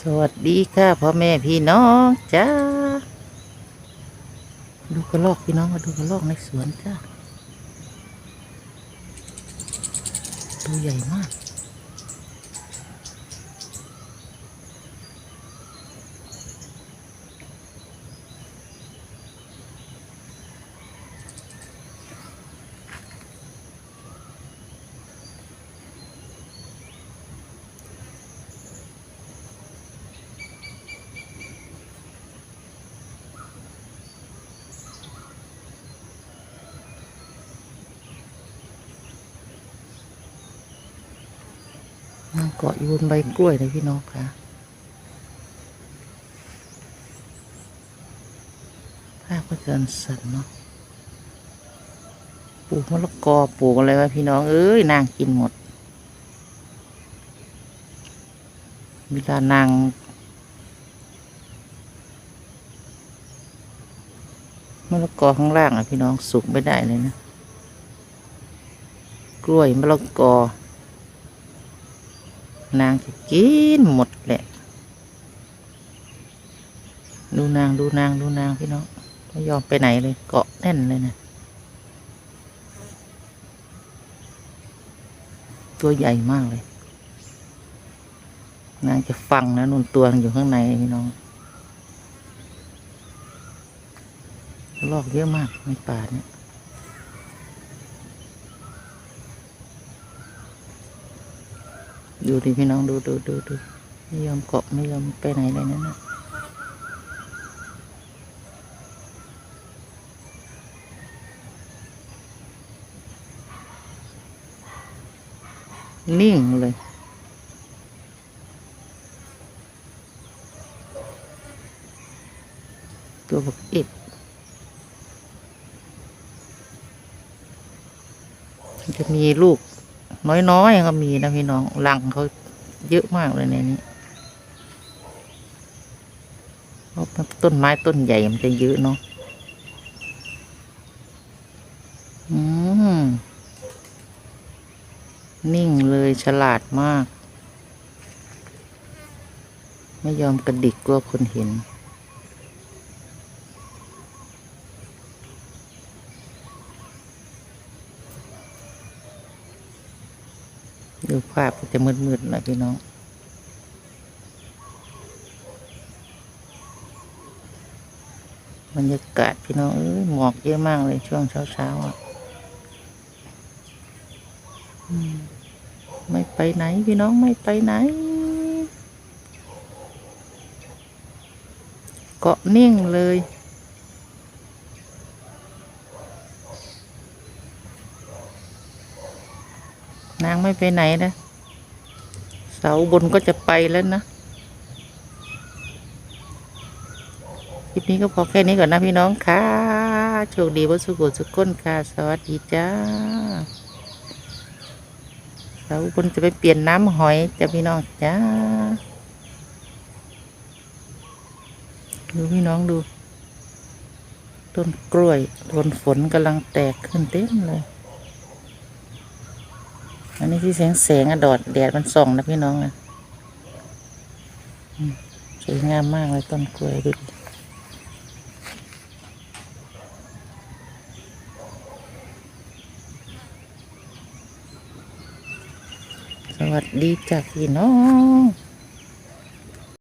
สวัสดีค่ะพ่อแม่พี่น้องจ้าดูกระลอกพี่น้องมาดูกระลอกในสวนจ้าตัวใหญ่มาก นั่งเกาะอยู่บนใบกล้วยเลยพี่น้องค่ะ ภาพก็เกินสันเนาะ ปลูกมะละกอปลูกอะไรวะพี่น้อง เอ้ยนางกินหมด เวลานางมะละกอข้างล่างอะพี่น้องสุกไม่ได้เลยนะ กล้วยมะละกอ นางจะกินหมดแหละ ดูนางดูนางดูนางพี่น้องไม่ยอมไปไหนเลยเกาะแน่นเลยนะ ตัวใหญ่มากเลย นางจะฟังนะนุ่นตัวอยู่ข้างในพี่น้องลอกเยอะมากในป่าเนี่ย ดูดิพี่น้องดูดูดูดูไม่ยอมเกาะไม่ยอมไปไหนเลยนั่นนะนิ่งเลย ตัวบักอ็ดจะมีลูก น้อยๆก็มีนะพี่น้องรังเขาเยอะมากเลยในนี้เพราะต้นไม้ต้นใหญ่มันจะเยอะเนาะอืมนิ่งเลยฉลาดมาก ไม่ยอมกระดิกกลัวคนเห็น ดูภาพก็จะมืดๆหน่อยพี่น้อง บรรยากาศพี่น้องเอ้ยหมอกเยอะมากเลยช่วงเช้าๆอะอืมไม่ไปไหนพี่น้องไม่ไปไหน เกาะนิ่งเลย นางไม่ไปไหนนะเสาบนก็จะไปแล้วนะคลิปนี้ก็พอแค่นี้ก่อนนะพี่น้องค่ะโชคดีวัสุกุสุกก้นค่ะ สวัสดีจ้าเสาบนจะไปเปลี่ยนน้ำหอยจะพี่น้องจ้าดูพี่น้องดู ต้นกล้วยโดนฝนกำลังแตกขึ้นเต็มเลย อันนี้ที่แสงแสงอะดอดแดดมันส่องนะพี่น้องนะอืมสวยงามมากเลยต้นกล้วยดูดิสวัสดีจ้ะพี่น้อง